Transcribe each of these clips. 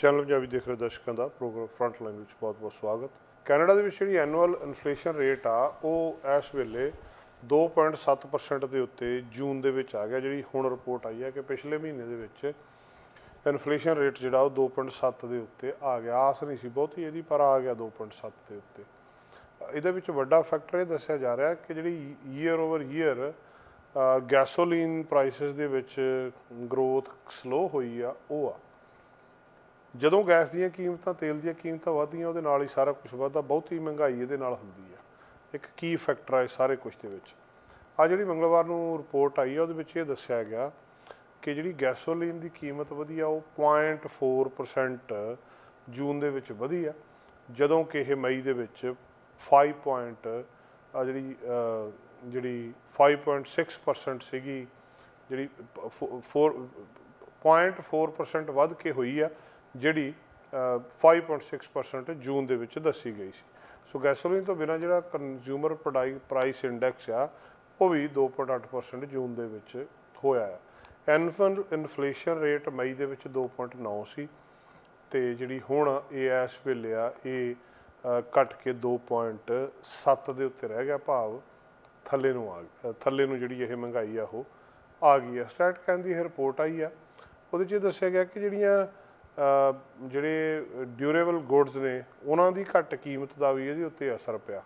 Channel Punjabi ਦੇਖ ਰਹੇ ਦਰਸ਼ਕਾਂ ਦਾ, ਪ੍ਰੋਗਰਾਮ ਫਰੰਟ ਲਾਈਨ ਵਿੱਚ ਬਹੁਤ-ਬਹੁਤ ਸਵਾਗਤ। ਕੈਨੇਡਾ ਦੇ ਵਿੱਚ ਜਿਹੜੀ ਐਨੂਅਲ ਇਨਫਲੇਸ਼ਨ ਰੇਟ ਆ, ਉਹ ਇਸ ਵੇਲੇ 2.7% ਦੇ ਉੱਤੇ ਜੂਨ ਦੇ ਵਿੱਚ ਆ ਗਿਆ, ਜਿਹੜੀ ਹੁਣ ਰਿਪੋਰਟ ਆਈ ਹੈ ਕਿ ਪਿਛਲੇ ਮਹੀਨੇ ਦੇ ਵਿੱਚ ਇਨਫਲੇਸ਼ਨ ਰੇਟ ਜਿਹੜਾ ਉਹ 2.7 ਦੇ ਉੱਤੇ ਆ ਗਿਆ। ਆਸ ਨਹੀਂ ਸੀ ਬਹੁਤੀ ਇਹਦੀ, ਪਰ ਆ ਗਿਆ 2.7 ਦੇ ਉੱਤੇ। ਇਹਦੇ ਵਿੱਚ ਵੱਡਾ ਫੈਕਟਰ ਇਹ ਦੱਸਿਆ ਜਾ ਰਿਹਾ ਕਿ ਜਿਹੜੀ year over year gasoline prices ਦੇ ਵਿੱਚ ਗਰੋਥ ਸਲੋ ਹੋਈ ਆ, ਉਹ ਆ। ਜਦੋਂ ਗੈਸ ਦੀਆਂ ਕੀਮਤਾਂ ਤੇਲ ਦੀਆਂ ਕੀਮਤਾਂ ਵਧਦੀਆਂ ਉਹਦੇ ਨਾਲ ਹੀ ਸਾਰਾ ਕੁਝ ਵਧਦਾ ਬਹੁਤੀ ਮਹਿੰਗਾਈ ਇਹਦੇ ਨਾਲ ਹੁੰਦੀ ਆ ਇੱਕ ਕੀ ਫੈਕਟਰ ਹੈ ਇਸ ਸਾਰੇ ਕੁਝ ਦੇ ਵਿੱਚ। ਆ ਜਿਹੜੀ ਮੰਗਲਵਾਰ ਨੂੰ ਰਿਪੋਰਟ ਆਈ ਆ ਉਹਦੇ ਵਿੱਚ ਇਹ ਦੱਸਿਆ ਗਿਆ ਕਿ ਜਿਹੜੀ ਗੈਸੋਲੀਨ ਦੀ ਕੀਮਤ ਵਧੀ ਆ ਉਹ 0.4% ਜੂਨ ਦੇ ਵਿੱਚ ਵਧੀ ਆ ਜਦੋਂ ਕਿ ਇਹ ਮਈ ਦੇ ਵਿੱਚ 5 ਪੁਆਇੰਟ ਆ ਜਿਹੜੀ ਅਹ, ਜਿਹੜੀ 5.6% ਸੀਗੀ ਜਿਹੜੀ 4.4% ਵੱਧ ਕੇ ਹੋਈ ਆ ਜਿਹੜੀ ਅਹ, 5.6% ਜੂਨ ਦੇ ਵਿੱਚ ਦੱਸੀ ਗਈ ਸੀ। ਸੋ ਗੈਸੋਲੀਨ ਤੋਂ ਬਿਨਾਂ ਜਿਹੜਾ ਕੰਜ਼ਿਊਮਰ ਪ੍ਰਾਈਸ ਇੰਡੈਕਸ ਆ ਉਹ ਵੀ 2.8% ਜੂਨ ਦੇ ਵਿੱਚ ਹੋਇਆ ਆ। ਐਨਫਨ ਇਨਫਲੇਸ਼ਨ ਰੇਟ ਮਈ ਦੇ ਵਿੱਚ 2.9 ਸੀ ਤੇ ਜਿਹੜੀ ਹੁਣ ਇਹ ਇਸ ਵੇਲੇ ਆ ਇਹ ਅ, ਘਟ ਕੇ 2.7 ਦੇ ਉੱਤੇ ਰਹਿ ਗਿਆ ਭਾਵ ਥੱਲੇ ਨੂੰ ਆ ਥੱਲੇ ਨੂੰ ਜਿਹੜੀ ਇਹ ਮਹਿੰਗਾਈ ਆ ਉਹ ਆ ਗਈ ਆ। ਸਟੈਟ ਕਹਿੰਦੀ ਇਹ ਰਿਪੋਰਟ ਆਈ ਆ। ਉਹਦੇ 'ਚ ਇਹ ਦੱਸਿਆ ਗਿਆ ਕਿ ਜਿਹੜੀਆਂ ਜਿਹੜੇ ਡਿਊਰੇਬਲ ਗੁੱਡਸ ਨੇ ਉਹਨਾਂ ਦੀ ਘੱਟ ਕੀਮਤ ਦਾ ਵੀ ਇਹਦੇ ਉੱਤੇ ਅਸਰ ਪਿਆ।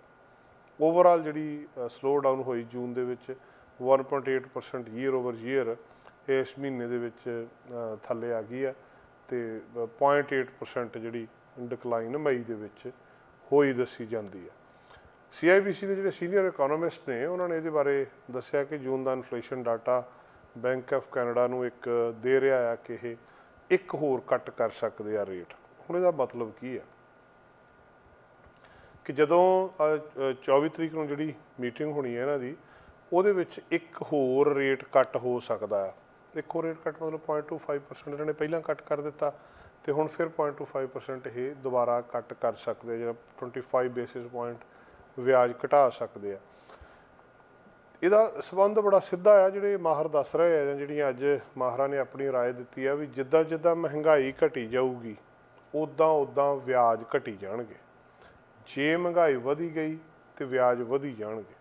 ਓਵਰਆਲ ਜਿਹੜੀ ਸਲੋ ਡਾਊਨ ਹੋਈ ਜੂਨ ਦੇ ਵਿੱਚ 1.8% ਈਅਰ ਓਵਰ ਈਅਰ ਇਸ ਮਹੀਨੇ ਦੇ ਵਿੱਚ ਥੱਲੇ ਆ ਗਈ ਆ ਤੇ ਅ, 0.8% ਜਿਹੜੀ ਡਿਕਲਾਈਨ ਮਈ ਦੇ ਵਿੱਚ ਹੋਈ ਦੱਸੀ ਜਾਂਦੀ ਆ CIBC ਦੇ ਜਿਹੜੇ ਸੀਨੀਅਰ ਇਕਨੋਮਿਸਟ ਨੇ ਉਹਨਾਂ ਨੇ ਇਹਦੇ ਬਾਰੇ ਦੱਸਿਆ ਕਿ June the inflation data Bank of Canada ਨੂੰ ਇੱਕ ਦੇ ਰਿਹਾ ਆ ਕਿ ਇਹ ਇੱਕ ਹੋਰ ਕੱਟ ਕਰ ਸਕਦੇ ਆ ਰੇਟ। ਹੁਣ ਇਹਦਾ ਮਤਲਬ ਕੀ ਆ? ਕਿ ਜਦੋਂ ਅ, 24 ਤਰੀਕ ਨੂੰ ਜਿਹੜੀ ਮੀਟਿੰਗ ਹੋਣੀ ਹੈ ਇਹਨਾਂ ਦੀ ਉਹਦੇ ਵਿੱਚ ਇੱਕ ਹੋਰ ਰੇਟ ਕੱਟ ਹੋ ਸਕਦਾ ਆ। ਇੱਕ ਹੋਰ ਰੇਟ ਕੱਟ ਮਤਲਬ 0.25% ਇਹਨਾਂ ਨੇ ਪਹਿਲਾਂ ਕੱਟ ਕਰ ਦਿੱਤਾ ਤੇ ਹੁਣ ਫਿਰ 0.25% ਇਹ ਦੁਬਾਰਾ ਕੱਟ ਕਰ ਸਕਦੇ ਆ ਜਿਹੜਾ 25 ਬੇਸਿਸ ਪੁਆਇੰਟ ਵਿਆਜ ਘਟਾ ਸਕਦੇ ਆ। ਇਹਦਾ ਸਬੰਧ ਬੜਾ ਸਿੱਧਾ ਆ ਜਿਹੜੇ ਮਾਹਰ ਦੱਸ ਰਹੇ ਆ ਜਾਂ ਜਿਹੜੀਆਂ ਅੱਜ ਮਾਹਰਾਂ ਨੇ ਆਪਣੀ رائے ਦਿੱਤੀ ਆ ਵੀ ਜਿੱਦਾਂ ਜਿੱਦਾਂ ਮਹਿੰਗਾਈ ਘਟੀ ਜਾਊਗੀ ਉਦਾਂ ਉਦਾਂ ਵਿਆਜ ਘਟੀ ਜਾਣਗੇ ਜੇ ਮਹਿੰਗਾਈ ਵਧੀ ਗਈ ਤੇ ਵਿਆਜ ਵਧੀ ਜਾਣਗੇ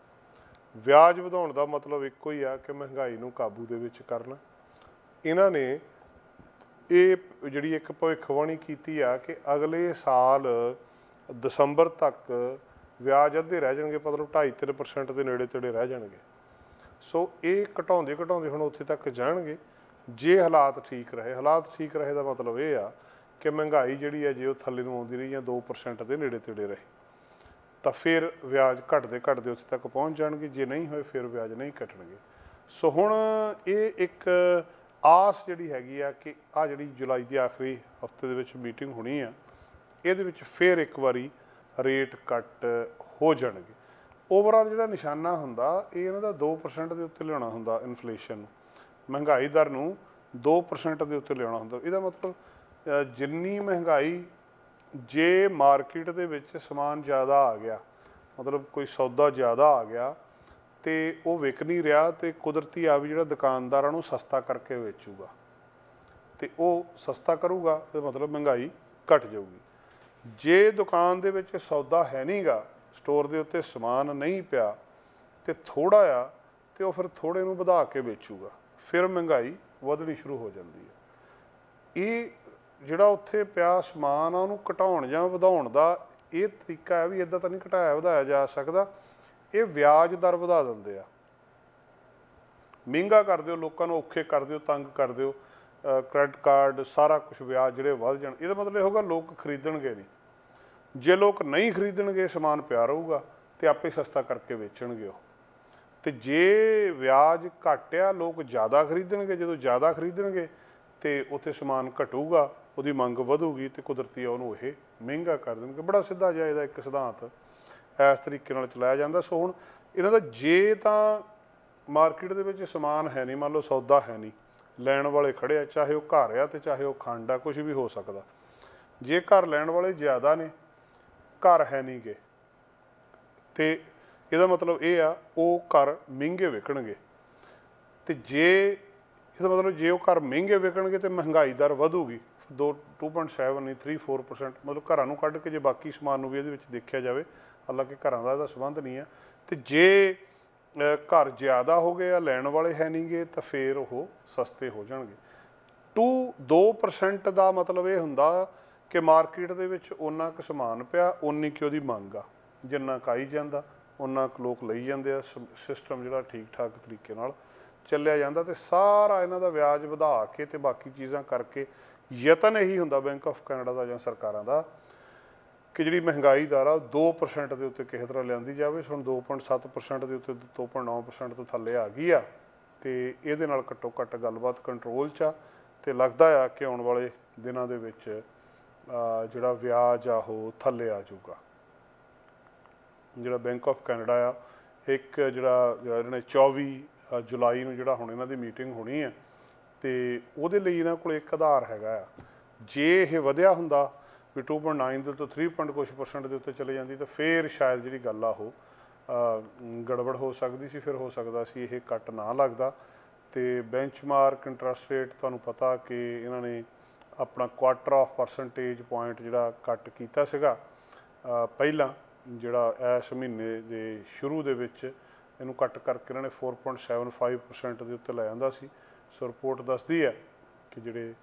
ਵਿਆਜ ਵਧਾਉਣ ਦਾ ਮਤਲਬ ਇੱਕੋ ਹੀ ਆ ਕਿ ਮਹਿੰਗਾਈ ਨੂੰ ਕਾਬੂ ਦੇ ਵਿੱਚ ਕਰਨਾ ਇਹਨਾਂ ਨੇ ਇਹ ਜਿਹੜੀ ਇੱਕ ਭਵਿੱਖਬਾਣੀ ਕੀਤੀ ਆ ਕਿ ਅਗਲੇ ਸਾਲ ਦਸੰਬਰ ਤੱਕ ਵਿਆਜ ਅੱਧੇ ਰਹਿ ਜਾਣਗੇ ਮਤਲਬ 2.5-3% ਦੇ ਨੇੜੇ ਤੇੜੇ ਰਹਿ ਜਾਣਗੇ ਸੋ ਇਹ ਘਟਾਉਂਦੇ ਘਟਾਉਂਦੇ ਹੁਣ ਉੱਥੇ ਤੱਕ ਜਾਣਗੇ। ਜੇ ਹਾਲਾਤ ਠੀਕ ਰਹੇ, ਹਾਲਾਤ ਠੀਕ ਰਹੇ ਦਾ ਮਤਲਬ ਇਹ ਆ ਕਿ ਮਹਿੰਗਾਈ ਜਿਹੜੀ ਹੈ, ਜੇ ਉਹ ਥੱਲੇ ਨੂੰ ਆਉਂਦੀ ਰਹੀ ਜਾਂ 2% ਦੇ ਨੇੜੇ ਤੇੜੇ ਰਹੇ, ਤਾਂ ਫਿਰ ਵਿਆਜ ਘਟਦੇ ਘਟਦੇ ਉੱਥੇ ਤੱਕ ਪਹੁੰਚ ਜਾਣਗੇ। ਜੇ ਨਹੀਂ ਹੋਏ, ਫਿਰ ਵਿਆਜ ਨਹੀਂ ਘਟਣਗੇ। ਸੋ ਹੁਣ ਇਹ ਇੱਕ ਆਸ ਜਿਹੜੀ ਹੈਗੀ ਆ ਕਿ ਆ ਜਿਹੜੀ ਜੁਲਾਈ ਦੀ ਆਖਰੀ ਹਫ਼ਤੇ ਦੇ ਵਿੱਚ ਮੀਟਿੰਗ ਹੋਣੀ ਆ, ਇਹਦੇ ਵਿੱਚ ਫਿਰ ਇੱਕ ਵਾਰੀ ਰੇਟ ਕੱਟ ਹੋ ਜਾਣਗੇ। ਓਵਰਆਲ ਜਿਹੜਾ ਨਿਸ਼ਾਨਾ ਹੁੰਦਾ, ਇਹ ਇਹਨਾਂ ਦਾ 2% ਦੇ ਉੱਤੇ ਲਿਆਉਣਾ ਹੁੰਦਾ ਇਨਫਲੇਸ਼ਨ ਨੂੰ। ਮਹਿੰਗਾਈ ਦਰ ਨੂੰ 2% ਦੇ ਉੱਤੇ ਲਿਆਉਣਾ ਹੁੰਦਾ। ਇਹਦਾ ਮਤਲਬ ਜਿੰਨੀ ਮਹਿੰਗਾਈ ਜੇ ਮਾਰਕੀਟ ਦੇ ਵਿੱਚ ਸਮਾਨ ਜ਼ਿਆਦਾ ਆ ਗਿਆ, ਮਤਲਬ ਕੋਈ ਸੌਦਾ ਜ਼ਿਆਦਾ ਆ ਗਿਆ, ਤੇ ਉਹ ਵਿਕ ਨਹੀਂ ਰਿਹਾ, ਤੇ ਕੁਦਰਤੀ ਆ ਵੀ ਜਿਹੜਾ ਦੁਕਾਨਦਾਰਾਂ ਨੂੰ ਸਸਤਾ ਕਰਕੇ ਵੇਚੂਗਾ। ਤੇ ਉਹ ਸਸਤਾ ਕਰੂਗਾ, ਤੇ ਮਤਲਬ ਮਹਿੰਗਾਈ ਘਟ ਜਾਊਗੀ। ਜੇ ਦੁਕਾਨ ਦੇ ਵਿੱਚ ਸੌਦਾ ਹੈ ਨਹੀਂਗਾ ਸਟੋਰ ਦੇ ਉੱਤੇ ਸਮਾਨ ਨਹੀਂ ਪਿਆ ਤੇ ਥੋੜਾ ਆ ਤੇ ਉਹ ਫਿਰ ਥੋੜੇ ਨੂੰ ਵਧਾ ਕੇ ਵੇਚੂਗਾ। ਫਿਰ ਮਹਿੰਗਾਈ ਵਧਣੀ ਸ਼ੁਰੂ ਹੋ ਜਾਂਦੀ ਹੈ। ਇਹ ਜਿਹੜਾ ਉੱਥੇ ਪਿਆ ਸਮਾਨ ਆ, ਉਹਨੂੰ ਘਟਾਉਣ ਜਾਂ ਵਧਾਉਣ ਦਾ ਇਹ ਤਰੀਕਾ ਹੈ ਵੀ ਇਦਾਂ ਤਾਂ ਨਹੀਂ ਘਟਾਇਆ, ਵਧਾਇਆ ਜਾ ਸਕਦਾ। ਇਹ ਵਿਆਜ ਦਰ ਵਧਾ ਦਿੰਦੇ ਆ। ਮਹਿੰਗਾ ਕਰ ਦਿਓ, ਲੋਕਾਂ ਨੂੰ ਔਖੇ ਕਰ ਦਿਓ, ਤੰਗ ਕਰ ਦਿਓ ਕ੍ਰੈਡਿਟ ਕਾਰਡ ਸਾਰਾ ਕੁਝ ਵਿਆਜ ਜਿਹੜੇ ਵੱਧ ਜਾਣ, ਇਹਦਾ ਮਤਲਬ ਇਹ ਹੋਗਾ ਲੋਕ ਖਰੀਦਣਗੇ ਨਹੀਂ। ਜੇ ਲੋਕ ਨਹੀਂ ਖਰੀਦਣਗੇ, ਸਮਾਨ ਪਿਆ ਰਹੂਗਾ ਤੇ ਆਪੇ ਸਸਤਾ ਕਰਕੇ ਵੇਚਣਗੇ ਉਹ। ਤੇ ਜੇ ਵਿਆਜ ਘਟਿਆ, ਲੋਕ ਜ਼ਿਆਦਾ ਖਰੀਦਣਗੇ, ਜਦੋਂ ਜ਼ਿਆਦਾ ਖਰੀਦਣਗੇ ਤੇ ਉੱਥੇ ਸਮਾਨ ਘਟੂਗਾ, ਉਹਦੀ ਮੰਗ ਵਧੂਗੀ ਤੇ ਕੁਦਰਤੀ ਆ ਉਹਨੂੰ ਇਹ ਮਹਿੰਗਾ ਕਰ ਦੇਣਗੇ। ਬੜਾ ਸਿੱਧਾ ਜਿਹਾ ਇਹਦਾ ਇੱਕ ਸਿਧਾਂਤ ਇਸ ਤਰੀਕੇ ਨਾਲ ਚਲਾਇਆ ਜਾਂਦਾ। ਸੋ ਹੁਣ ਇਹਨਾਂ ਦਾ ਜੇ ਤਾਂ ਮਾਰਕੀਟ ਦੇ ਵਿੱਚ ਸਮਾਨ ਹੈ ਨਹੀਂ, ਮੰਨ ਲਓ ਸੌਦਾ ਹੈ ਨਹੀਂ, ਲੈਣ ਵਾਲੇ ਖੜੇ ਆ, ਚਾਹੇ ਉਹ ਘਰ ਆ ਤੇ ਚਾਹੇ ਉਹ ਖੰਡ ਆ ਕੁਝ ਵੀ ਹੋ ਸਕਦਾ। ਜੇ ਘਰ ਲੈਣ ਵਾਲੇ ਜ਼ਿਆਦਾ ਨੇ ਘਰ ਹੈ ਨਹੀਂਗੇ ਤੇ ਇਹਦਾ ਮਤਲਬ ਇਹ ਆ, ਉਹ ਘਰ ਮਹਿੰਗੇ ਵਿਕਣਗੇ। ਤੇ ਜੇ, ਇਹਦਾ ਮਤਲਬ ਜੇ ਉਹ ਘਰ ਮਹਿੰਗੇ ਵਿਕਣਗੇ ਤੇ ਮਹਿੰਗਾਈ ਦਰ ਵਧੂਗੀ। 2 2.7 ਨਹੀਂ 3-4% ਮਤਲਬ ਘਰਾਂ ਨੂੰ ਕੱਢ ਕੇ ਜੇ ਬਾਕੀ ਸਮਾਨ ਨੂੰ ਵੀ ਇਹਦੇ ਵਿੱਚ ਦੇਖਿਆ ਜਾਵੇ, ਹਾਲਾਂਕਿ ਘਰਾਂ ਦਾ ਇਹਦਾ ਸੰਬੰਧ ਨਹੀਂ ਆ। ਤੇ ਜੇ ਘਰ ਜ਼ਿਆਦਾ ਹੋ ਗਏ ਆ, ਲੈਣ ਵਾਲੇ ਹੈ ਨਹੀਂਗੇ ਤਾਂ ਫੇਰ ਉਹ ਸਸਤੇ ਹੋ ਜਾਣਗੇ। 2 2% ਦਾ ਮਤਲਬ ਇਹ ਹੁੰਦਾ ਕਿ ਮਾਰਕੀਟ ਦੇ ਵਿੱਚ ਓਨਾ ਕੁ ਸਮਾਨ ਪਿਆ ਉਨੀ ਕਿ ਉਹਦੀ ਮੰਗ ਆ। ਜਿੰਨਾ ਕਾਈ ਜਾਂਦਾ ਉਹਨਾਂ ਕੁ ਲੋਕ ਲਈ ਜਾਂਦੇ ਆ ਸਿਸਟਮ ਜਿਹੜਾ ਠੀਕ ਠਾਕ ਤਰੀਕੇ ਨਾਲ ਚੱਲਿਆ ਜਾਂਦਾ ਤੇ ਸਾਰਾ ਇਹਨਾਂ ਦਾ ਵਿਆਜ ਵਧਾ ਕੇ ਤੇ ਬਾਕੀ ਚੀਜ਼ਾਂ ਕਰਕੇ ਯਤਨ ਇਹੀ ਹੁੰਦਾ ਬੈਂਕ ਆਫ ਕੈਨੇਡਾ ਦਾ ਜਾਂ ਸਰਕਾਰਾਂ ਦਾ ਕਿ ਜਿਹੜੀ ਮਹਿੰਗਾਈ ਦਰ ਆ, ਉਹ 2% ਦੇ ਉੱਤੇ ਕਿਸੇ ਤਰ੍ਹਾਂ ਲਿਆਂਦੀ ਜਾਵੇ। ਸੋ ਹੁਣ 2.7% ਦੇ ਉੱਤੇ 2.9% ਤੋਂ ਥੱਲੇ ਆ ਗਈ ਆ ਤੇ ਇਹਦੇ ਨਾਲ ਘੱਟੋ ਘੱਟ ਗੱਲਬਾਤ ਕੰਟਰੋਲ 'ਚ ਆ ਤੇ ਲੱਗਦਾ ਆ ਕਿ ਆਉਣ ਵਾਲੇ ਦਿਨਾਂ ਦੇ ਵਿੱਚ ਜਿਹੜਾ ਵਿਆਜ ਆ ਉਹ ਥੱਲੇ ਆ ਜਾਊਗਾ ਜਿਹੜਾ ਬੈਂਕ ਆਫ ਕੈਨੇਡਾ ਆ, ਇੱਕ ਜਿਹੜਾ ਇਹਨਾਂ ਨੇ 24 ਜੁਲਾਈ ਨੂੰ ਜਿਹੜਾ ਹੁਣ ਇਹਨਾਂ ਦੀ ਮੀਟਿੰਗ ਹੋਣੀ ਹੈ, ਤੇ ਉਹਦੇ ਲਈ ਇਹਨਾਂ ਕੋਲ ਇੱਕ ਆਧਾਰ ਹੈਗਾ ਆ ਜੇ ਇਹ ਵਧਿਆ ਹੁੰਦਾ ਵੀ 2.9 ਦੇ ਤੋਂ 3. point ਕੁਛ ਪਰਸੈਂਟ ਦੇ ਉੱਤੇ ਚਲੇ ਜਾਂਦੀ, ਤਾਂ ਫੇਰ ਸ਼ਾਇਦ ਜਿਹੜੀ ਗੱਲ ਆ ਉਹ ਗੜਬੜ ਹੋ ਸਕਦੀ ਸੀ, ਫਿਰ ਹੋ ਸਕਦਾ ਸੀ ਇਹ ਕੱਟ ਨਾ ਲੱਗਦਾ ਤੇ ਬੈਂਚਮਾਰਕ ਇੰਟਰਸਟ ਰੇਟ ਤੁਹਾਨੂੰ ਪਤਾ ਕਿ ਇਹਨਾਂ ਨੇ ਆਪਣਾ ਕੁਆਟਰ ਆਫ ਪਰਸੈਂਟੇਜ ਪੁਆਇੰਟ ਜਿਹੜਾ ਕੱਟ ਕੀਤਾ ਸੀਗਾ ਪਹਿਲਾਂ ਜਿਹੜਾ ਇਸ ਮਹੀਨੇ ਦੇ ਸ਼ੁਰੂ ਦੇ ਵਿੱਚ ਇਹਨੂੰ ਕੱਟ ਕਰਕੇ ਇਹਨਾਂ ਨੇ 4.75% ਦੇ ਉੱਤੇ ਲੈ ਆਂਦਾ ਸੀ। ਸੋ ਰਿਪੋਰਟ ਦੱਸਦੀ ਹੈ ਕਿ ਜਿਹੜੇ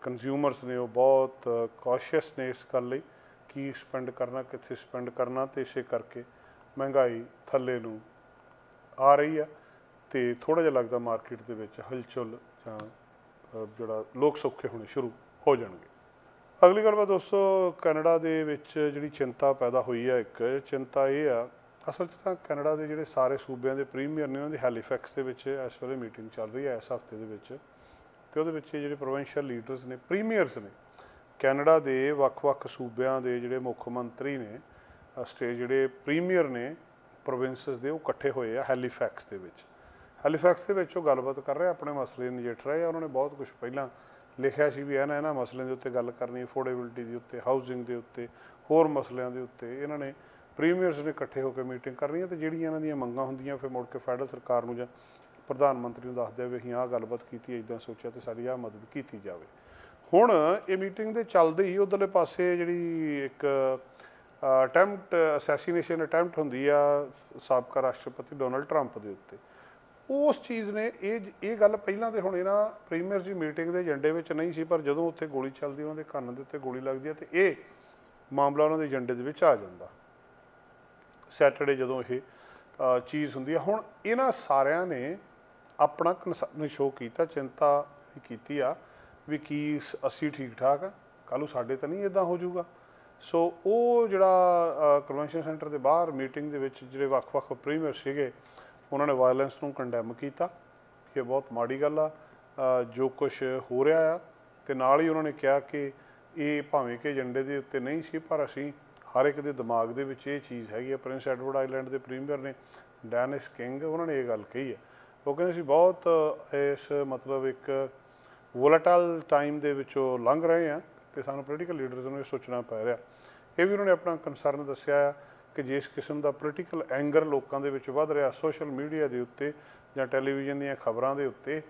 ਕੰਜ਼ਿਊਮਰਸ ਨੇ ਉਹ ਬਹੁਤ ਕੌਸ਼ੀਅਸ ਨੇ ਇਸ ਗੱਲ ਲਈ, ਕੀ ਸਪੈਂਡ ਕਰਨਾ, ਕਿੱਥੇ ਸਪੈਂਡ ਕਰਨਾ ਤੇ ਇਸੇ ਕਰਕੇ ਮਹਿੰਗਾਈ ਥੱਲੇ ਨੂੰ ਆ ਰਹੀ ਆ ਤੇ ਥੋੜਾ ਜਿਹਾ ਲੱਗਦਾ ਮਾਰਕੀਟ ਦੇ ਵਿੱਚ ਹਲਚਲ ਜਾਂ ਜਿਹੜਾ ਲੋਕ ਸੌਖੇ ਹੋਣੇ ਸ਼ੁਰੂ ਹੋ ਜਾਣਗੇ। ਅਗਲੀ ਗੱਲ ਬਾਤ ਦੋਸਤੋ ਕੈਨੇਡਾ ਦੇ ਵਿੱਚ ਜਿਹੜੀ ਚਿੰਤਾ ਪੈਦਾ ਹੋਈ ਹੈ ਇੱਕ, ਚਿੰਤਾ ਇਹ ਆ, ਅਸਲ 'ਚ ਤਾਂ ਕੈਨੇਡਾ ਦੇ ਜਿਹੜੇ ਸਾਰੇ ਸੂਬਿਆਂ ਦੇ ਪ੍ਰੀਮੀਅਰ ਨੇ, ਉਹਨਾਂ ਦੀ ਹੈਲੀਫੈਕਸ ਦੇ ਵਿੱਚ ਇਸ ਵੇਲੇ ਮੀਟਿੰਗ ਚੱਲ ਰਹੀ ਹੈ ਇਸ ਹਫ਼ਤੇ ਦੇ ਵਿੱਚ। ਤੇ ਉਹਦੇ ਵਿੱਚ ਜਿਹੜੇ ਪ੍ਰੋਵਿੰਸ਼ੀਅਲ ਲੀਡਰਸ ਨੇ, ਪ੍ਰੀਮੀਅਰਸ ਨੇ, ਕੈਨੇਡਾ ਦੇ ਵੱਖ-ਵੱਖ ਸੂਬਿਆਂ ਦੇ ਜਿਹੜੇ ਮੁੱਖ ਮੰਤਰੀ ਨੇ ਸਟੇਟ ਜਿਹੜੇ ਪ੍ਰੀਮੀਅਰ ਨੇ, ਪ੍ਰੋਵਿੰਸਸ ਦੇ ਉਹ ਇਕੱਠੇ ਹੋਏ ਆ ਹੈਲੀਫੈਕਸ ਦੇ ਵਿੱਚ। ਹੈਲੀਫੈਕਸ ਦੇ ਵਿੱਚ ਉਹ ਗੱਲਬਾਤ ਕਰ ਰਹੇ, ਆਪਣੇ ਮਸਲੇ ਨਜਿੱਠ ਰਹੇ ਆ ਉਹਨਾਂ ਨੇ ਬਹੁਤ ਕੁਝ ਪਹਿਲਾਂ ਲਿਖਿਆ ਸੀ ਵੀ ਇਹਨਾਂ ਇਹਨਾਂ ਮਸਲਿਆਂ ਦੇ ਉੱਤੇ ਗੱਲ ਕਰਨੀ ਅਫੋਰਡੇਬਿਲਟੀ ਦੇ ਉੱਤੇ ਹਾਊਸਿੰਗ ਦੇ ਉੱਤੇ, ਹੋਰ ਮਸਲਿਆਂ ਦੇ ਉੱਤੇ। ਇਹਨਾਂ ਨੇ ਪ੍ਰੀਮੀਅਰਸ ਨੇ ਇਕੱਠੇ ਹੋ ਕੇ ਮੀਟਿੰਗ ਕਰਨੀ ਹੈ ਤੇ ਜਿਹੜੀਆਂ ਇਹਨਾਂ ਦੀਆਂ ਮੰਗਾਂ ਹੁੰਦੀਆਂ, ਫਿਰ ਮੁੜ ਕੇ ਫੈਡਰਲ ਸਰਕਾਰ ਨੂੰ ਜਾਂ ਪ੍ਰਧਾਨ ਮੰਤਰੀ ਨੂੰ ਦੱਸਦੇ ਆ ਵੀ ਅਸੀਂ ਆਹ ਗੱਲਬਾਤ ਕੀਤੀ ਹੈ ਇਦਾਂ ਸੋਚਿਆ ਤੇ ਸਾਡੀ ਆਹ ਮਦਦ ਕੀਤੀ ਜਾਵੇ। ਹੁਣ ਇਹ ਮੀਟਿੰਗ ਦੇ ਚੱਲਦੇ ਹੀ ਉਧਰਲੇ ਪਾਸੇ ਜਿਹੜੀ ਇੱਕ ਅਟੈਂਪਟ ਅਸੈਸੀਨੇਸ਼ਨ ਅਟੈਂਪਟ ਹੁੰਦੀ ਆ ਸਾਬਕਾ ਰਾਸ਼ਟਰਪਤੀ ਡੋਨਲਡ ਟਰੰਪ ਦੇ ਉੱਤੇ। ਉਸ ਚੀਜ਼ ਨੇ, ਇਹ ਇਹ ਗੱਲ ਪਹਿਲਾਂ ਤੇ ਹੁਣ ਇਹਨਾਂ ਪ੍ਰੀਮੀਅਰਸ ਦੀ ਮੀਟਿੰਗ ਦੇ ਏਜੰਡੇ ਵਿੱਚ ਨਹੀਂ ਸੀ, ਪਰ ਜਦੋਂ ਉੱਥੇ ਗੋਲੀ ਚੱਲਦੀ ਉਹਨਾਂ ਦੇ ਕੰਨ ਦੇ ਉੱਤੇ ਗੋਲੀ ਲੱਗਦੀ ਹੈ ਤੇ ਇਹ ਮਾਮਲਾ ਉਹਨਾਂ ਦੇ ਏਜੰਡੇ ਦੇ ਵਿੱਚ ਆ ਜਾਂਦਾ। ਸੈਟਰਡੇ ਜਦੋਂ ਇਹ ਚੀਜ਼ ਹੁੰਦੀ ਹੈ ਹੁਣ ਇਹਨਾਂ ਸਾਰਿਆਂ ਨੇ ਆਪਣਾ ਕਨਸਰਨ ਸ਼ੋਅ ਕੀਤਾ, ਚਿੰਤਾ ਕੀਤੀ ਆ, ਵੀ ਕੀ ਸ- ਅਸੀਂ ਠੀਕ ਠਾਕ ਆ, ਕੱਲ੍ਹ ਨੂੰ ਸਾਡੇ ਤਾਂ ਨਹੀਂ ਇਦਾਂ ਹੋ ਜਾਊਗਾ। ਸੋ ਉਹ ਜਿਹੜਾ ਕਨਵੈਨਸ਼ਨ ਸੈਂਟਰ ਦੇ ਬਾਹਰ ਮੀਟਿੰਗ ਦੇ ਵਿੱਚ ਜਿਹੜੇ ਵੱਖ-ਵੱਖ ਪ੍ਰੀਮੀਅਰ ਸੀਗੇ ਉਹਨਾਂ ਨੇ ਵਾਇਲੈਂਸ ਨੂੰ ਕੰਡੈਮ ਕੀਤਾ। ਇਹ ਬਹੁਤ ਮਾੜੀ ਗੱਲ ਆ। ਜੋ ਕੁਝ ਹੋ ਰਿਹਾ ਆ, ਤੇ ਨਾਲ ਹੀ ਉਹਨਾਂ ਨੇ ਕਿਹਾ ਕਿ ਇਹ ਭਾਵੇਂ ਕਿ ਏਜੰਡੇ ਦੇ ਉੱਤੇ ਨਹੀਂ ਸੀ, ਪਰ ਅਸੀਂ ਹਰ ਇੱਕ ਦੇ ਦਿਮਾਗ ਦੇ ਵਿੱਚ ਇਹ ਚੀਜ਼ ਹੈਗੀ ਆ। ਪ੍ਰਿੰਸ ਐਡਵਰਡ ਆਈਲੈਂਡ ਦੇ ਪ੍ਰੀਮੀਅਰ ਨੇ ਡੈਨਿਸ ਕਿੰਗ ਉਹਨਾਂ ਨੇ ਇਹ ਗੱਲ ਕਹੀ ਹੈ ਉਹ ਕਹਿੰਦੇ ਸੀ ਬਹੁਤ ਇਸ ਮਤਲਬ ਇੱਕ ਵੋਲੇਟਾਈਲ ਟਾਈਮ ਦੇ ਵਿੱਚੋਂ ਲੰਘ ਰਹੇ ਆ, ਤੇ ਸਾਨੂੰ ਪੋਲੀਟੀਕਲ ਲੀਡਰਸ ਨੂੰ ਇਹ ਸੋਚਣਾ ਪੈ ਰਿਹਾ। ਇਹ ਵੀ ਉਹਨਾਂ ਨੇ ਆਪਣਾ ਕੰਸਰਨ ਦੱਸਿਆ ਆ ਕਿ ਜਿਸ ਕਿਸਮ ਦਾ ਪੋਲੀਟੀਕਲ ਐਂਗਰ ਲੋਕਾਂ ਦੇ ਵਿੱਚ ਵੱਧ ਰਿਹਾ ਸੋਸ਼ਲ ਮੀਡੀਆ ਦੇ ਉੱਤੇ ਜਾਂ ਟੈਲੀਵਿਜ਼ਨ ਦੀਆਂ ਖਬਰਾਂ ਦੇ ਉੱਤੇ,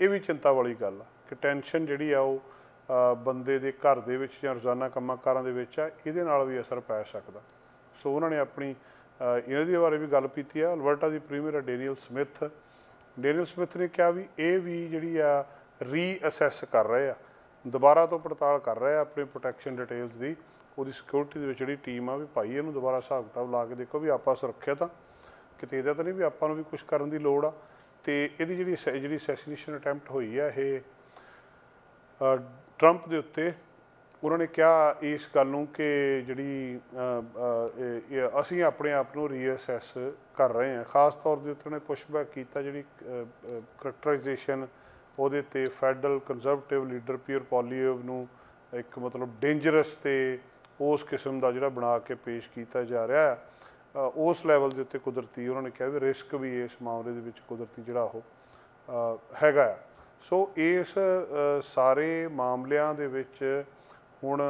ਇਹ ਵੀ ਚਿੰਤਾ ਵਾਲੀ ਗੱਲ ਆ ਕਿ ਟੈਨਸ਼ਨ ਜਿਹੜੀ ਆ ਉਹ ਬੰਦੇ ਦੇ ਘਰ ਦੇ ਵਿੱਚ ਜਾਂ ਰੋਜ਼ਾਨਾ ਕੰਮਾਂ ਕਾਰਾਂ ਦੇ ਵਿੱਚ ਆ, ਇਹਦੇ ਨਾਲ ਵੀ ਅਸਰ ਪੈ ਸਕਦਾ। ਸੋ ਉਹਨਾਂ ਨੇ ਆਪਣੀ ਇਹਦੇ ਬਾਰੇ ਵੀ ਗੱਲ ਕੀਤੀ ਆ, ਅਲਬਰਟਾ ਦੀ premier Danielle Smith. Danielle Smith ਨੇ ਕਿਹਾ ਵੀ ਇਹ ਵੀ ਜਿਹੜੀ ਆ ਰੀਅਸੈਸ ਕਰ ਰਹੇ ਆ, ਦੁਬਾਰਾ ਤੋਂ ਪੜਤਾਲ ਕਰ ਰਹੇ ਆ ਆਪਣੀ ਪ੍ਰੋਟੈਕਸ਼ਨ ਡਿਟੇਲਸ ਦੀ। ਉਹਦੀ ਸਿਕਿਉਰਿਟੀ ਦੇ ਵਿੱਚ ਜਿਹੜੀ ਟੀਮ ਆ ਵੀ ਭਾਈ ਇਹਨੂੰ ਦੁਬਾਰਾ ਹਿਸਾਬ ਕਿਤਾਬ ਲਾ ਕੇ ਦੇਖੋ ਵੀ ਆਪਾਂ ਸੁਰੱਖਿਅਤ ਆ ਕਿਤੇ ਇਹਦਾ ਤਾਂ ਨਹੀਂ ਵੀ ਆਪਾਂ ਨੂੰ ਵੀ ਕੁਝ ਕਰਨ ਦੀ ਲੋੜ ਆ। ਤੇ ਇਹਦੀ ਜਿਹੜੀ ਸੈ- ਜਿਹੜੀ ਅਸੈਸੀਨੇਸ਼ਨ ਅਟੈਂਪਟ ਹੋਈ ਆ ਇਹ ਟਰੰਪ ਦੇ ਉੱਤੇ ਉਹਨਾਂ ਨੇ ਕਿਹਾ ਇਸ ਗੱਲ ਨੂੰ ਕਿ ਜਿਹੜੀ ਅਸੀਂ ਆਪਣੇ ਆਪ ਨੂੰ ਰੀਅਸੈਸ ਕਰ ਰਹੇ ਹਾਂ। ਖਾਸ ਤੌਰ ਦੇ ਉੱਤੇ ਉਹਨੇ ਪੁਸ਼ਬੈਕ ਕੀਤਾ ਜਿਹੜੀ ਕਰੈਕਟਰਾਈਜੇਸ਼ਨ ਉਹਦੇ ਤੇ federal Conservative leader Pierre Poilievre ਨੂੰ ਇੱਕ ਮਤਲਬ ਡੇਂਜਰਸ ਤੇ ਉਸ ਕਿਸਮ ਦਾ ਜਿਹੜਾ ਬਣਾ ਕੇ ਪੇਸ਼ ਕੀਤਾ ਜਾ ਰਿਹਾ ਹੈ ਉਸ ਲੈਵਲ ਦੇ ਉੱਤੇ ਕੁਦਰਤੀ, ਉਹਨਾਂ ਨੇ ਕਿਹਾ ਵੀ ਰਿਸਕ ਵੀ ਇਸ ਮਾਮਲੇ ਦੇ ਵਿੱਚ ਕੁਦਰਤੀ ਜਿਹੜਾ ਉਹ ਹੈਗਾ ਆ। ਸੋ ਇਸ ਸਾਰੇ ਮਾਮਲਿਆਂ ਦੇ ਵਿੱਚ ਹੁਣ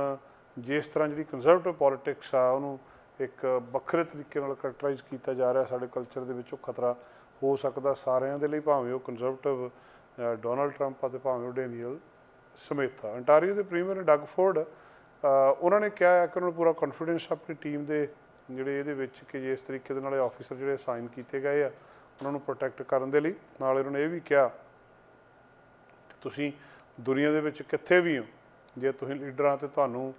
ਜਿਸ ਤਰ੍ਹਾਂ ਜਿਹੜੀ ਕੰਜ਼ਰਵੇਟਿਵ ਪੋਲਿਟਿਕਸ ਆ, ਉਹਨੂੰ ਇੱਕ ਵੱਖਰੇ ਤਰੀਕੇ ਨਾਲ ਕਰੈਕਟਰਾਈਜ਼ ਕੀਤਾ ਜਾ ਰਿਹਾ ਸਾਡੇ ਕਲਚਰ ਦੇ ਵਿੱਚ, ਉਹ ਖਤਰਾ ਹੋ ਸਕਦਾ ਸਾਰਿਆਂ ਦੇ ਲਈ, ਭਾਵੇਂ ਉਹ ਕੰਜ਼ਰਵੇਟਿਵ ਡੋਨਲਡ ਟਰੰਪ ਆ ਤੇ ਭਾਵੇਂ ਉਹ ਡੈਨੀਅਲ ਸਮੇਤਾ ਅੰਟਾਰੀਓ ਦੇ ਪ੍ਰੀਮੀਅਰ ਡਗ ਫੋਰਡ ਉਹਨਾਂ ਨੇ ਕਿਹਾ ਹੈ ਕਿ ਉਹਨਾਂ ਨੂੰ ਪੂਰਾ ਕੌਨਫੀਡੈਂਸ ਆਪਣੀ ਟੀਮ ਦੇ ਜਿਹੜੇ ਇਹਦੇ ਵਿੱਚ ਕਿ ਜਿਸ ਤਰੀਕੇ ਦੇ ਨਾਲ ਇਹ ਆਫੀਸਰ ਜਿਹੜੇ ਅਸਾਈਨ ਕੀਤੇ ਗਏ ਆ, ਉਹਨਾਂ ਨੂੰ ਪ੍ਰੋਟੈਕਟ ਕਰਨ ਦੇ ਲਈ। ਨਾਲ ਇਹਨਾਂ ਨੇ ਇਹ ਵੀ ਕਿਹਾ ਕਿ ਤੁਸੀਂ ਦੁਨੀਆ ਦੇ ਵਿੱਚ ਕਿੱਥੇ ਵੀ ਹੋ, ਜੇ ਤੁਸੀਂ ਲੀਡਰਾਂ ਤੇ ਤੁਹਾਨੂੰ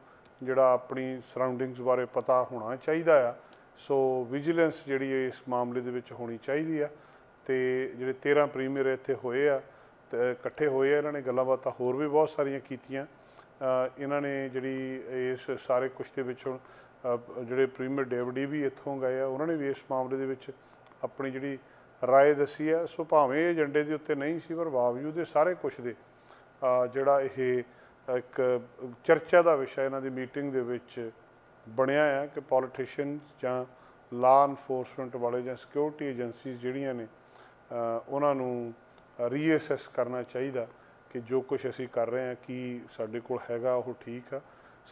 ਜਿਹੜਾ ਆਪਣੀ ਸਰਾਊਂਡਿੰਗਸ ਬਾਰੇ ਪਤਾ ਹੋਣਾ ਚਾਹੀਦਾ ਆ। ਸੋ ਵਿਜੀਲੈਂਸ ਜਿਹੜੀ ਹੈ ਇਸ ਮਾਮਲੇ ਦੇ ਵਿੱਚ ਹੋਣੀ ਚਾਹੀਦੀ ਆ ਤੇ ਜਿਹੜੇ 13 ਪ੍ਰੀਮੀਅਰ ਇੱਥੇ ਹੋਏ ਆ ਤੇ ਇਕੱਠੇ ਹੋਏ ਆ, ਇਹਨਾਂ ਨੇ ਗੱਲਾਂ ਬਾਤਾਂ ਹੋਰ ਵੀ ਬਹੁਤ ਸਾਰੀਆਂ ਕੀਤੀਆਂ। ਇਹਨਾਂ ਨੇ ਜਿਹੜੀ ਇਸ ਸਾਰੇ ਕੁਛ ਦੇ ਵਿੱਚ ਹੁਣ ਜਿਹੜੇ ਪ੍ਰੀਮੀਅਰ ਡੇਵਿਡ ਵੀ ਇੱਥੋਂ ਗਏ ਆ, ਉਹਨਾਂ ਨੇ ਵੀ ਇਸ ਮਾਮਲੇ ਦੇ ਵਿੱਚ ਆਪਣੀ ਜਿਹੜੀ ਰਾਏ ਦੱਸੀ ਆ। ਸੋ ਭਾਵੇਂ ਇਹ ਏਜੰਡੇ ਦੇ ਉੱਤੇ ਨਹੀਂ ਸੀ, ਪਰ ਬਾਵਜੂਦ ਇਹ ਸਾਰੇ ਕੁਛ ਦੇ ਜਿਹੜਾ ਇਹ ਇੱਕ ਚਰਚਾ ਦਾ ਵਿਸ਼ਾ ਇਹਨਾਂ ਦੀ ਮੀਟਿੰਗ ਦੇ ਵਿੱਚ ਬਣਿਆ ਆ ਕਿ ਪੋਲੀਟੀਸ਼ੀਅਨਸ ਜਾਂ ਲਾ ਇਨਫੋਰਸਮੈਂਟ ਵਾਲੇ ਜਾਂ ਸਿਕਿਉਰਿਟੀ ਏਜੰਸੀਜ਼ ਜਿਹੜੀਆਂ ਨੇ ਉਹਨਾਂ ਨੂੰ ਰੀਅਸੈਸ ਕਰਨਾ ਚਾਹੀਦਾ। ਕਿ ਜੋ ਕੁਝ ਅਸੀਂ ਕਰ ਰਹੇ ਹਾਂ, ਕੀ ਸਾਡੇ ਕੋਲ ਹੈਗਾ, ਉਹ ਠੀਕ ਆ।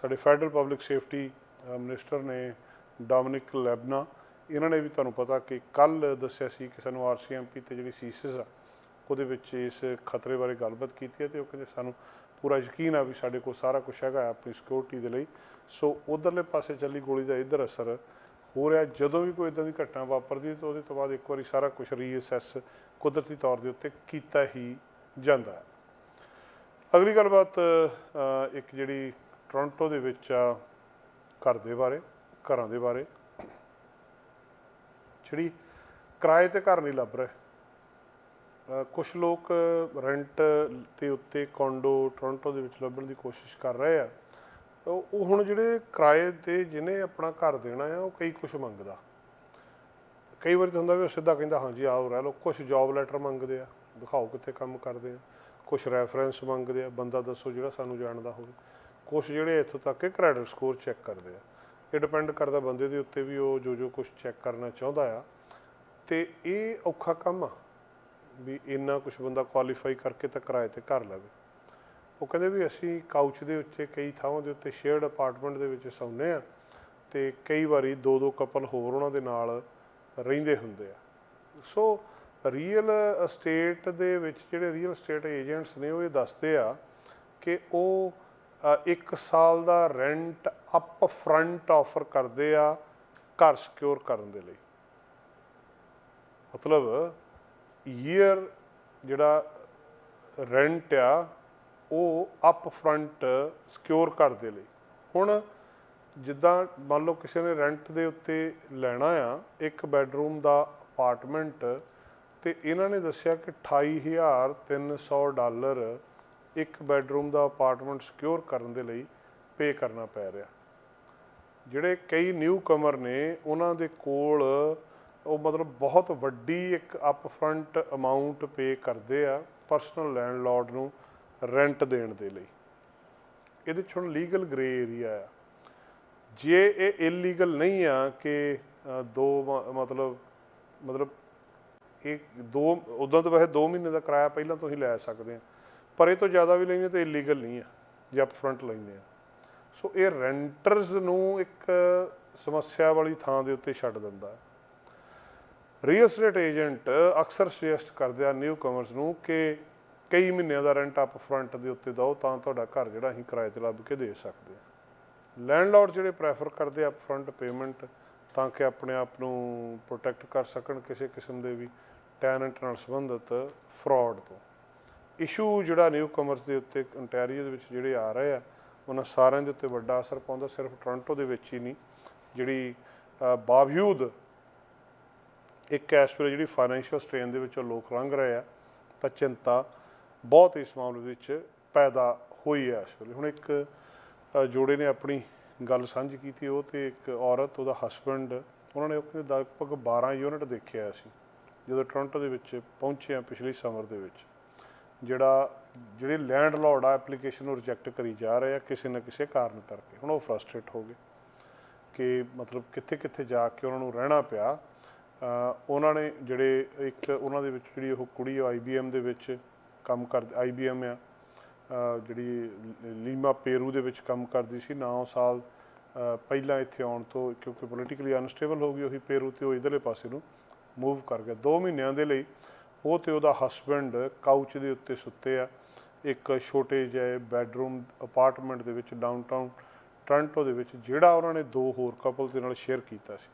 ਸਾਡੇ ਫੈਡਰਲ ਪਬਲਿਕ ਸੇਫਟੀ ਮਿਨਿਸਟਰ ਨੇ ਡੋਮਿਨਿਕ ਲੈਬਨਾ ਇਹਨਾਂ ਨੇ ਵੀ ਤੁਹਾਨੂੰ ਪਤਾ ਕਿ ਕੱਲ ਦੱਸਿਆ ਸੀ ਕਿ ਸਾਨੂੰ ਆਰਸੀਐਮਪੀ ਤੇ ਜਿਹੜੀ ਸੀਸਿਸ ਆ, ਉਹਦੇ ਵਿੱਚ ਇਸ ਖਤਰੇ ਬਾਰੇ ਗੱਲਬਾਤ ਕੀਤੀ ਹੈ ਤੇ ਉਹ ਕਹਿੰਦੇ ਸਾਨੂੰ ਪੂਰਾ ਯਕੀਨ ਆ ਵੀ ਸਾਡੇ ਕੋਲ ਸਾਰਾ ਕੁਝ ਹੈਗਾ ਆਪਣੀ ਸਿਕਿਉਰਿਟੀ ਦੇ ਲਈ। ਸੋ ਉਧਰਲੇ ਪਾਸੇ ਚੱਲੀ ਗੋਲੀ ਦਾ ਇੱਧਰ ਅਸਰ ਹੋ ਰਿਹਾ। ਜਦੋਂ ਵੀ ਕੋਈ ਇਦਾਂ ਦੀ ਘਟਨਾ ਵਾਪਰਦੀ ਹੈ ਤਾਂ ਉਹਦੇ ਤੋਂ ਬਾਅਦ ਇੱਕ ਵਾਰੀ ਸਾਰਾ ਕੁਝ ਰੀਅਸੈਸ ਕੁਦਰਤੀ ਤੌਰ ਦੇ ਉੱਤੇ ਕੀਤਾ ਹੀ ਜਾਂਦਾ ਹੈ। ਅਗਲੀ ਗੱਲਬਾਤ ਇੱਕ ਜਿਹੜੀ ਟੋਰਾਂਟੋ ਦੇ ਵਿੱਚ ਆ, ਘਰ ਦੇ ਬਾਰੇ, ਘਰਾਂ ਦੇ ਬਾਰੇ। ਜਿਹੜੀ ਕਿਰਾਏ ਤੇ ਘਰ ਨਹੀਂ ਲੱਭ ਰਹੇ। ਕੁਝ ਲੋਕ ਰੈਂਟ ਦੇ ਉੱਤੇ ਕੋਂਡੋ ਟੋਰਾਂਟੋ ਦੇ ਵਿੱਚ ਲੱਭਣ ਦੀ ਕੋਸ਼ਿਸ਼ ਕਰ ਰਹੇ ਆ। ਉਹ ਹੁਣ ਜਿਹੜੇ ਕਿਰਾਏ ਤੇ ਜਿਹਨੇ ਆਪਣਾ ਘਰ ਦੇਣਾ ਆ, ਉਹ ਕਈ ਕੁਝ ਮੰਗਦਾ। ਕਈ ਵਾਰੀ ਤਾਂ ਹੁੰਦਾ ਵੀ ਉਹ ਸਿੱਧਾ ਕਹਿੰਦਾ, ਹਾਂਜੀ, ਆਓ, ਰਹਿ ਲਓ। ਕੁਝ ਜੌਬ ਲੈਟਰ ਮੰਗਦੇ ਆ, ਦਿਖਾਓ ਕਿੱਥੇ ਕੰਮ ਕਰਦੇ ਆ। ਕੁਝ ਰੈਫਰੈਂਸ ਮੰਗਦੇ ਆ, ਬੰਦਾ ਦੱਸੋ ਜਿਹੜਾ ਸਾਨੂੰ ਜਾਣਦਾ ਹੋਵੇ। ਕੁਝ ਜਿਹੜੇ ਇੱਥੋਂ ਤੱਕ ਕਿ ਕ੍ਰੈਡਿਟ ਸਕੋਰ ਚੈੱਕ ਕਰਦੇ ਆ। ਇਹ ਡਿਪੈਂਡ ਕਰਦਾ ਬੰਦੇ ਦੇ ਉੱਤੇ ਵੀ ਉਹ ਜੋ ਜੋ ਕੁਝ ਚੈੱਕ ਕਰਨਾ ਚਾਹੁੰਦਾ ਆ। ਤੇ ਇਹ ਔਖਾ ਕੰਮ ਆ ਵੀ ਇੰਨਾ ਕੁਝ ਬੰਦਾ ਕੁਆਲੀਫਾਈ ਕਰਕੇ ਤਾਂ ਕਿਰਾਏ ਤੇ ਘਰ ਲਵੇ। ਉਹ ਕਹਿੰਦੇ ਵੀ ਅਸੀਂ ਕਾਊਚ ਦੇ ਉੱਤੇ ਕਈ ਥਾਵਾਂ ਦੇ ਉੱਤੇ ਸ਼ੇਅਰਡ ਅਪਾਰਟਮੈਂਟ ਦੇ ਵਿੱਚ ਸੌਂਦੇ ਆ ਤੇ ਕਈ ਵਾਰੀ ਦੋ ਦੋ ਕਪਲ ਹੋਰ ਉਹਨਾਂ ਦੇ ਨਾਲ ਰਹਿੰਦੇ ਹੁੰਦੇ ਆ। ਸੋ ਰੀਅਲ ਅਸਟੇਟ ਦੇ ਵਿੱਚ ਜਿਹੜੇ ਰੀਅਲ ਅਸਟੇਟ ਏਜੰਟਸ ਨੇ ਉਹ ਇਹ ਦੱਸਦੇ ਆ ਕਿ ਉਹ ਇੱਕ ਸਾਲ ਦਾ ਰੈਂਟ ਅਪ ਫਰੰਟ ਆਫਰ ਕਰਦੇ ਆ ਘਰ ਸਿਕਿਉਰ ਕਰਨ ਦੇ ਲਈ। ਮਤਲਬ ਈਅਰ ਜਿਹੜਾ ਰੈਂਟ ਆ, ਉਹ ਅਪ ਫਰੰਟ ਸਿਕਿਉਰ ਕਰ ਦੇ ਲਈ। ਹੁਣ ਜਿੱਦਾਂ ਮੰਨ ਲਓ ਕਿਸੇ ਨੇ ਰੈਂਟ ਦੇ ਉੱਤੇ ਲੈਣਾ ਆ, ਇੱਕ ਬੈੱਡਰੂਮ ਦਾ ਅਪਾਰਟਮੈਂਟ ਤੇ ਇਹਨਾਂ ਨੇ ਦੱਸਿਆ ਕਿ 28300 ਡਾਲਰ ਇੱਕ ਬੈੱਡਰੂਮ ਦਾ ਅਪਾਰਟਮੈਂਟ ਸਿਕਿਉਰ ਕਰਨ ਦੇ ਲਈ ਪੇ ਕਰਨਾ ਪੈ ਰਿਹਾ। ਜਿਹੜੇ ਕਈ ਨਿਊ ਕਮਰ ਨੇ, ਉਹਨਾਂ ਦੇ ਕੋਲ ਉਹ ਮਤਲਬ ਬਹੁਤ ਵੱਡੀ ਇੱਕ ਅਪ ਫਰੰਟ ਅਮਾਉਂਟ ਪੇ ਕਰਦੇ ਆ ਪਰਸਨਲ ਲੈਂਡਲੌਰਡ ਨੂੰ ਰੈਂਟ ਦੇਣ ਦੇ ਲਈ। ਇਹਦੇ 'ਚ ਹੁਣ ਲੀਗਲ ਗ੍ਰੇ ਏਰੀਆ ਆ। ਜੇ ਇਹ ਇਲੀਗਲ ਨਹੀਂ ਆ ਕਿ ਦੋ ਮਤਲਬ ਮਤਲਬ ਇਹ ਦੋ, ਉਦੋਂ ਤਾਂ ਵੈਸੇ 2 ਮਹੀਨੇ ਦਾ ਕਿਰਾਇਆ ਪਹਿਲਾਂ ਤੋਂ ਹੀ ਲੈ ਸਕਦੇ ਆ। ਪਰ ਇਹ ਤੋਂ ਜ਼ਿਆਦਾ ਵੀ ਲੈਂਦੇ ਤਾਂ ਇਲੀਗਲ ਨਹੀਂ ਆ, ਜੇ ਅਪ ਫਰੰਟ ਲੈਂਦੇ ਆ। ਸੋ ਇਹ ਰੈਂਟਰਸ ਨੂੰ ਇੱਕ ਸਮੱਸਿਆ ਵਾਲੀ ਥਾਂ ਦੇ ਉੱਤੇ ਛੱਡ ਦਿੰਦਾ ਹੈ। ਰੀਅਲ ਸਟੇਟ ਏਜੰਟ ਅਕਸਰ ਸੁਜੈਸਟ ਕਰਦੇ ਆ ਨਿਊ ਕਮਰਸ ਨੂੰ ਕਿ ਕਈ ਮਹੀਨਿਆਂ ਦਾ ਰੈਂਟ ਅਪ ਫਰੰਟ ਦੇ ਉੱਤੇ ਦਿਓ ਤਾਂ ਤੁਹਾਡਾ ਘਰ ਜਿਹੜਾ ਅਸੀਂ ਕਿਰਾਏ ਤੇ ਲੱਭ ਕੇ ਦੇ ਸਕਦੇ ਹਾਂ ਲੈਂਡਲੌਰਡ ਜਿਹੜੇ ਪ੍ਰੈਫਰ ਕਰਦੇ ਆ ਫਰੰਟ ਪੇਮੈਂਟ ਤਾਂ ਕਿ ਆਪਣੇ ਆਪ ਨੂੰ ਪ੍ਰੋਟੈਕਟ ਕਰ ਸਕਣ ਕਿਸੇ ਕਿਸਮ ਦੇ ਵੀ। ਟੈਨੈਂਟ ਨਾਲ ਸੰਬੰਧਿਤ ਫਰਾਡ ਤੋਂ। ਇਸ਼ੂ ਜਿਹੜਾ ਨਿਊ ਕਮਰਸ ਦੇ ਉੱਤੇ ontario ਦੇ ਵਿੱਚ ਜਿਹੜੇ ਆ ਰਹੇ ਆ, ਉਹਨਾਂ ਸਾਰਿਆਂ ਦੇ ਉੱਤੇ ਵੱਡਾ ਅਸਰ ਪਾਉਂਦਾ, ਸਿਰਫ ਟੋਰਾਂਟੋ ਦੇ ਵਿੱਚ ਹੀ ਨਹੀਂ, ਜਿਹੜੀ ਬਾਵਜੂਦ ਇੱਕ ਇਸ ਵੇਲੇ ਜਿਹੜੀ ਫਾਈਨੈਂਸ਼ੀਅਲ ਸਟ੍ਰੇਨ ਦੇ ਵਿੱਚੋਂ ਲੋਕ ਲੰਘ ਰਹੇ ਆ, ਤਾਂ ਚਿੰਤਾ ਬਹੁਤ ਇਸ ਮਾਮਲੇ ਵਿੱਚ ਪੈਦਾ ਹੋਈ ਹੈ ਇਸ ਵੇਲੇ। ਹੁਣ ਇੱਕ ਜੋੜੇ ਨੇ ਆਪਣੀ ਗੱਲ ਸਾਂਝੀ ਕੀਤੀ, ਉਹ ਤੇ ਇੱਕ ਔਰਤ, ਉਹਦਾ ਹਸਬੰਡ ਉਹਨਾਂ ਨੇ ਉਹ ਕਹਿੰਦੇ ਲਗਭਗ 12 ਯੂਨਿਟ ਦੇਖਿਆ ਸੀ। ਜਦੋਂ ਟੋਰਾਂਟੋ ਦੇ ਵਿੱਚ ਪਹੁੰਚੇ ਆ ਪਿਛਲੀ ਸਮਰ ਦੇ ਵਿੱਚ, ਜਿਹੜਾ, ਜਿਹੜੇ ਲੈਂਡਲੌਰਡ ਆ ਐਪਲੀਕੇਸ਼ਨ ਨੂੰ ਰਿਜੈਕਟ ਕਰੀ ਜਾ ਰਹੇ ਆ, ਕਿਸੇ ਨਾ ਕਿਸੇ ਕਾਰਨ ਕਰਕੇ। ਹੁਣ ਉਹ ਫਰਸਟ੍ਰੇਟ ਹੋ ਗਏ ਕਿ ਮਤਲਬ ਕਿੱਥੇ ਕਿੱਥੇ ਜਾ ਕੇ ਉਹਨਾਂ ਨੂੰ ਰਹਿਣਾ ਪਿਆ। ਉਹਨਾਂ ਨੇ ਜਿਹੜੇ ਇੱਕ ਉਹਨਾਂ ਦੇ ਵਿੱਚ ਜਿਹੜੀ ਉਹ ਕੁੜੀ ਆਈਬੀਐਮ ਦੇ ਵਿੱਚ ਕੰਮ ਕਰ ਆਈਬੀਐਮ ਆ ਜਿਹੜੀ ਲੀਮਾ ਪੇਰੂ ਦੇ ਵਿੱਚ ਕੰਮ ਕਰਦੀ ਸੀ 9 ਸਾਲ ਪਹਿਲਾਂ ਇੱਥੇ ਆਉਣ ਤੋਂ, ਕਿਉਂਕਿ ਪੋਲੀਟੀਕਲੀ ਅਨਸਟੇਬਲ ਹੋ ਗਈ ਉਹੀ ਪੇਰੂ ਤੇ ਉਹ ਇਧਰਲੇ ਪਾਸੇ ਨੂੰ। ਮੂਵ ਕਰ ਗਿਆ 2 ਮਹੀਨਿਆਂ ਦੇ ਲਈ ਉਹ ਤੇ ਉਹਦਾ ਹਸਬੰਡ ਕਾਊਚ ਦੇ ਉੱਤੇ ਸੁੱਤੇ ਆ। ਇੱਕ ਛੋਟੇ ਜਿਹੇ ਬੈੱਡਰੂਮ ਅਪਾਰਟਮੈਂਟ ਦੇ ਵਿੱਚ ਡਾਊਨਟਾਊਨ ਟੋਰਾਂਟੋ ਦੇ ਵਿੱਚ, ਜਿਹੜਾ ਉਹਨਾਂ ਨੇ ਦੋ ਹੋਰ ਕਪਲ ਦੇ ਨਾਲ ਸ਼ੇਅਰ ਕੀਤਾ ਸੀ।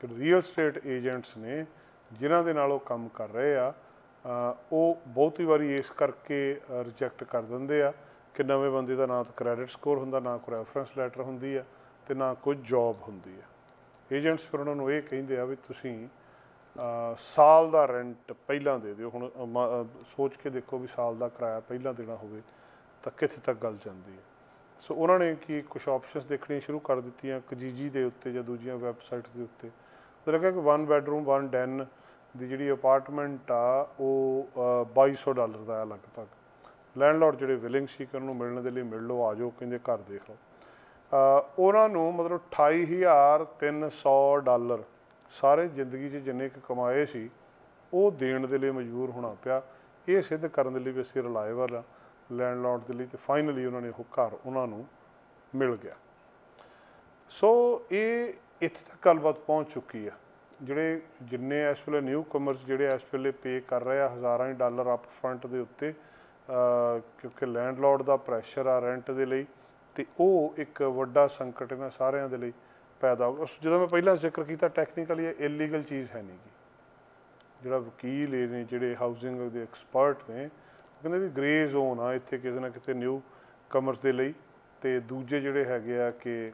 ਕਿ ਰੀਅਲ ਸਟੇਟ ਏਜੰਟਸ ਨੇ ਜਿਨ੍ਹਾਂ ਦੇ ਨਾਲ ਉਹ ਕੰਮ ਕਰ ਰਹੇ ਆ ਉਹ ਬਹੁਤੀ ਵਾਰੀ ਇਸ ਕਰਕੇ ਰਿਜੈਕਟ ਕਰ ਦਿੰਦੇ ਆ ਕਿ ਨਵੇਂ ਬੰਦੇ ਦਾ ਨਾ ਤਾਂ ਕ੍ਰੈਡਿਟ ਸਕੋਰ ਹੁੰਦਾ, ਨਾ ਕੋਈ ਰੈਫਰੈਂਸ ਲੈਟਰ ਹੁੰਦੀ ਆ ਤੇ ਨਾ ਕੋਈ ਜੌਬ ਹੁੰਦੀ ਆ। ਏਜੰਟਸ ਫਿਰ ਉਹਨਾਂ ਨੂੰ ਇਹ ਕਹਿੰਦੇ ਆ ਵੀ ਤੁਸੀਂ ਸਾਲ ਦਾ ਰੈਂਟ ਪਹਿਲਾਂ ਦੇ ਦਿਓ। ਹੁਣ ਮ- ਸੋਚ ਕੇ ਦੇਖੋ ਵੀ ਸਾਲ ਦਾ ਕਿਰਾਇਆ ਪਹਿਲਾਂ ਦੇਣਾ ਹੋਵੇ ਤਾਂ ਕਿੱਥੇ ਤੱਕ ਗੱਲ ਜਾਂਦੀ ਹੈ। ਸੋ ਉਹਨਾਂ ਨੇ ਕੀ ਕੁਝ ਆਪਸ਼ਨਸ ਦੇਖਣੀਆਂ ਸ਼ੁਰੂ ਕਰ ਦਿੱਤੀਆਂ ਕਜੀਜੀ ਦੇ ਉੱਤੇ ਜਾਂ ਦੂਜੀਆਂ ਵੈਬਸਾਈਟਸ ਦੇ ਉੱਤੇ। ਉਹ ਲੱਗਾ ਕਿ ਵਨ ਬੈਡਰੂਮ ਵਨ ਡੈਨ ਦੀ ਜਿਹੜੀ ਅਪਾਰਟਮੈਂਟ ਆ ਉਹ ਅ, 2200 ਡਾਲਰ ਦਾ ਆ ਲਗਭਗ। ਲੈਂਡਲੋਰਡ ਜਿਹੜੇ ਵਿਲਿੰਗ ਸੀ ਕਿ ਉਹਨੂੰ ਮਿਲਣ ਦੇ ਲਈ ਮਿਲ ਲਓ ਆ ਜਾਓ ਕਹਿੰਦੇ ਘਰ ਦੇਖ ਲਓ। ਅ, ਉਹਨਾਂ ਨੂੰ ਮਤਲਬ 28300 ਡਾਲਰ ਸਾਰੇ ਜ਼ਿੰਦਗੀ 'ਚ ਜਿੰਨੇ ਕੁ ਕਮਾਏ ਸੀ, ਉਹ ਦੇਣ ਦੇ ਲਈ ਮਜਬੂਰ ਹੋਣਾ ਪਿਆ। ਇਹ ਸਿੱਧ ਕਰਨ ਦੇ ਲਈ ਵੀ ਅਸੀਂ ਰਿਲਾਇਬਲ ਆ, ਲੈਂਡਲੋਰਡ ਦੇ ਲਈ ਤੇ ਫਾਈਨਲੀ ਉਹਨਾਂ ਨੇ ਉਹ ਘਰ ਉਹਨਾਂ ਨੂੰ ਮਿਲ ਗਿਆ। ਸੋ ਇਹ ਇੱਥੇ ਤੱਕ ਗੱਲਬਾਤ ਪਹੁੰਚ ਚੁੱਕੀ ਆ। ਜਿਹੜੇ ਜਿੰਨੇ ਇਸ ਵੇਲੇ ਨਿਊ ਕਮਰਸ ਜਿਹੜੇ ਇਸ ਵੇਲੇ ਪੇ ਕਰ ਰਹੇ ਆ, ਹਜ਼ਾਰਾਂ ਹੀ ਡਾਲਰ ਅਪ ਫਰੰਟ ਦੇ ਉੱਤੇ, ਅਹ, ਕਿਉਂਕਿ ਲੈਂਡਲੋਰਡ ਦਾ ਪ੍ਰੈਸ਼ਰ ਆ ਰੈਂਟ ਦੇ ਲਈ ਤੇ ਉਹ ਇੱਕ ਵੱਡਾ ਸੰਕਟ ਇਹਨਾਂ ਸਾਰਿਆਂ ਦੇ ਲਈ ਪੈਦਾ ਹੋ ਉਸ ਜਦੋਂ ਮੈਂ ਪਹਿਲਾਂ ਜ਼ਿਕਰ ਕੀਤਾ ਟੈਕਨੀਕਲੀ ਇਹ ਇਲੀਗਲ ਚੀਜ਼ ਹੈ ਨਹੀਂ ਗੀ ਜਿਹੜਾ ਵਕੀਲ ਇਹ ਨੇ, ਜਿਹੜੇ ਹਾਊਸਿੰਗ ਦੇ ਐਕਸਪਰਟ ਨੇ, ਉਹ ਕਹਿੰਦੇ ਵੀ ਗ੍ਰੇ ਜ਼ੋਨ ਆ, ਇੱਥੇ ਕਿਸੇ ਨਾ ਕਿਤੇ ਨਿਊ ਕਮਰਸ ਦੇ ਲਈ। ਤੇ ਦੂਜੇ ਜਿਹੜੇ ਹੈਗੇ ਆ ਕਿ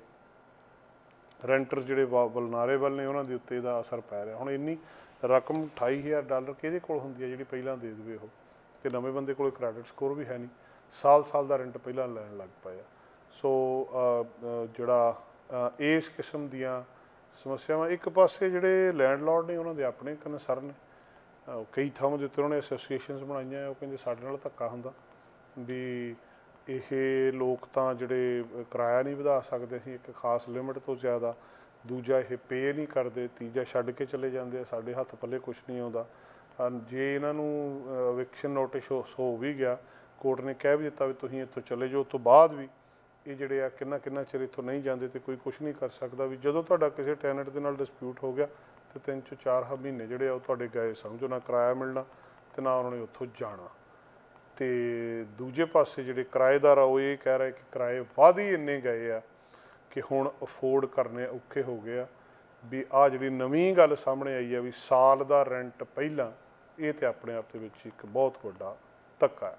ਰੈਂਟਰ ਜਿਹੜੇ ਬਲਨਾਰੇ ਵੱਲ ਨੇ, ਉਹਨਾਂ ਦੇ ਉੱਤੇ ਇਹਦਾ ਅਸਰ ਪੈ ਰਿਹਾ। ਹੁਣ ਇੰਨੀ ਰਕਮ 28000 ਡਾਲਰ ਕਿਹਦੇ ਕੋਲ ਹੁੰਦੀ ਹੈ ਜਿਹੜੀ ਪਹਿਲਾਂ ਦੇ ਦੇਵੇ ਉਹ? ਤੇ ਨਵੇਂ ਬੰਦੇ ਕੋਲ ਕ੍ਰੈਡਿਟ ਸਕੋਰ ਵੀ ਹੈ ਨਹੀਂ। ਸਾਲ ਸਾਲ ਦਾ ਰੈਂਟ ਪਹਿਲਾਂ ਲੈਣ ਲੱਗ ਪਏ ਆ। ਸੋ ਜਿਹੜਾ ਇਸ ਕਿਸਮ ਦੀਆਂ ਸਮੱਸਿਆਵਾਂ। ਇੱਕ ਪਾਸੇ ਜਿਹੜੇ ਲੈਂਡਲੋਰਡ ਨੇ, ਉਹਨਾਂ ਦੇ ਆਪਣੇ ਕਨਸਰਨ ਨੇ। ਕਈ ਥਾਵਾਂ ਦੇ ਉੱਤੇ ਉਹਨਾਂ ਨੇ ਐਸੋਸੀਏਸ਼ਨਸ ਬਣਾਈਆਂ, ਉਹ ਕਹਿੰਦੇ ਸਾਡੇ ਨਾਲ ਧੱਕਾ ਹੁੰਦਾ ਵੀ ਇਹ ਲੋਕ ਤਾਂ ਜਿਹੜੇ ਕਿਰਾਇਆ ਨਹੀਂ ਵਧਾ ਸਕਦੇ ਸੀ ਇੱਕ ਖਾਸ ਲਿਮਿਟ ਤੋਂ ਜ਼ਿਆਦਾ। ਦੂਜਾ ਇਹ ਪੇ ਨਹੀਂ ਕਰਦੇ, ਤੀਜਾ ਛੱਡ ਕੇ ਚਲੇ ਜਾਂਦੇ ਆ, ਸਾਡੇ ਹੱਥ ਪੱਲੇ ਕੁਝ ਨਹੀਂ ਆਉਂਦਾ। ਜੇ ਇਹਨਾਂ ਨੂੰ ਐਵਿਕਸ਼ਨ ਨੋਟਿਸ ਹੋ ਵੀ ਗਿਆ ਕੋਰਟ ਨੇ ਕਹਿ ਵੀ ਦਿੱਤਾ ਵੀ ਤੁਸੀਂ ਇੱਥੋਂ ਚਲੇ ਜਾਓ ਤੋਂ ਬਾਅਦ ਵੀ ਇਹ ਜਿਹੜੇ ਆ ਕਿੰਨਾ ਕਿੰਨਾ ਚਿਰ ਇੱਥੋਂ ਨਹੀਂ ਜਾਂਦੇ ਤੇ ਕੋਈ ਕੁਝ ਨਹੀਂ ਕਰ ਸਕਦਾ ਵੀ ਜਦੋਂ ਤੁਹਾਡਾ ਕਿਸੇ ਟੈਨੈਂਟ ਦੇ ਨਾਲ ਡਿਸਪਿਊਟ ਹੋ ਗਿਆ ਤੇ ਤਿੰਨ ਚੋਂ ਚਾਰ ਹ ਮਹੀਨੇ ਜਿਹੜੇ ਆ ਉਹ ਤੁਹਾਡੇ ਗਏ ਸਮਝੋ, ਨਾ ਕਿਰਾਇਆ ਮਿਲਣਾ ਤੇ ਨਾ ਉਹਨਾਂ ਨੇ ਉੱਥੋਂ ਜਾਣਾ। ਤੇ ਦੂਜੇ ਪਾਸੇ ਜਿਹੜੇ ਕਿਰਾਏਦਾਰ ਆ, ਉਹ ਇਹ ਕਹਿ ਰਹੇ ਕਿ ਕਿਰਾਏ ਵੱਧ ਹੀ ਇੰਨੇ ਗਏ ਆ ਕਿ ਹੁਣ ਅਫੋਰਡ ਕਰਨੇ ਔਖੇ ਹੋ ਗਏ ਆ ਵੀ ਆ ਜਿਹੜੀ ਨਵੀਂ ਗੱਲ ਸਾਹਮਣੇ ਆਈ ਆ ਵੀ ਸਾਲ ਦਾ ਰੈਂਟ ਪਹਿਲਾਂ, ਇਹ ਤੇ ਆਪਣੇ ਆਪ ਦੇ ਵਿੱਚ ਇੱਕ ਬਹੁਤ ਵੱਡਾ ਧੱਕਾ ਹੈ।